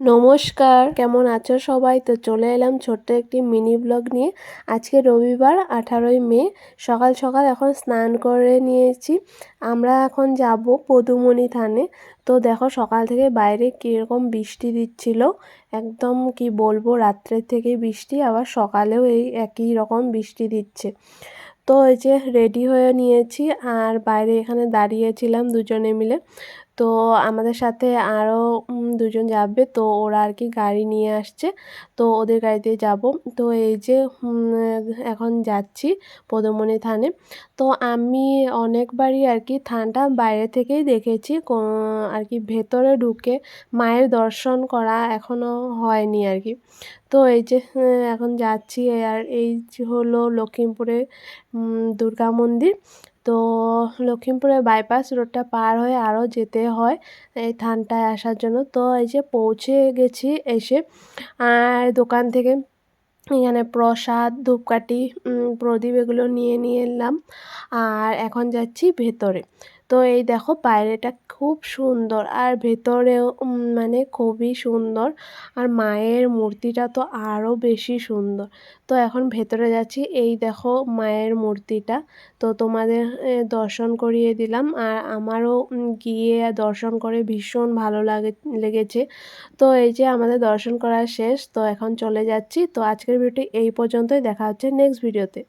নমস্কার, কেমন আছো সবাই? তো চলে এলাম ছোট্ট একটি মিনি ব্লগ নিয়ে। আজকে রবিবার, আঠারোই মে, সকাল সকাল এখন স্নান করে নিয়েছি। আমরা এখন যাব পদুমণি থানে। তো দেখো সকাল থেকে বাইরে কীরকম বৃষ্টি দিচ্ছিল। একদম কি বলব, রাত্রের থেকে বৃষ্টি, আবার সকালেও এই একই রকম বৃষ্টি দিচ্ছে। তো এই যে রেডি হয়ে নিয়েছি, আর বাইরে এখানে দাঁড়িয়েছিলাম দুজনে মিলে। তো আমাদের সাথে আরও দুজন যাবে। তো ওরা আর কি গাড়ি নিয়ে আসছে। তো ওদের গাড়িতে যাব। তো এই যে এখন যাচ্ছি পদমণি থানে। তো আমি অনেকবারই আর কি থানটা বাইরে থেকেই দেখেছি। আর কি ভেতরে ঢুকে মায়ের দর্শন করা এখনও হয়নি আর কি তো এই যে এখন যাচ্ছি। আর এই হলো লক্ষ্মীপুরে দুর্গা মন্দির। তো লক্ষ্মীপুরের বাইপাস রোডটা পার হয়ে আরও যেতে হয় এই থানটায় আসার জন্য। তো এই যে পৌঁছে গেছি এসে, আর দোকান থেকে এখানে প্রসাদ, ধূপকাঠি প্রদীপ এগুলো নিয়ে নিয়ে এলাম। আর এখন যাচ্ছি ভেতরে। তো এই দেখো বাইরেটা খুব সুন্দর। আর ভেতরেও মানে খুবই সুন্দর। আর মায়ের মূর্তিটা তো আরও বেশি সুন্দর। তো এখন ভেতরে যাচ্ছি, এই দেখো মায়ের মূর্তিটা। তো তোমাদের দর্শন করিয়ে দিলাম। আর আমারও গিয়ে দর্শন করে ভীষণ ভালো লাগে, লেগেছে। তো এই যে আমাদের দর্শন করা শেষ, তো এখন চলে যাচ্ছি। তো আজকের ভিডিওটি এই পর্যন্তই। দেখা হচ্ছে নেক্সট ভিডিওতে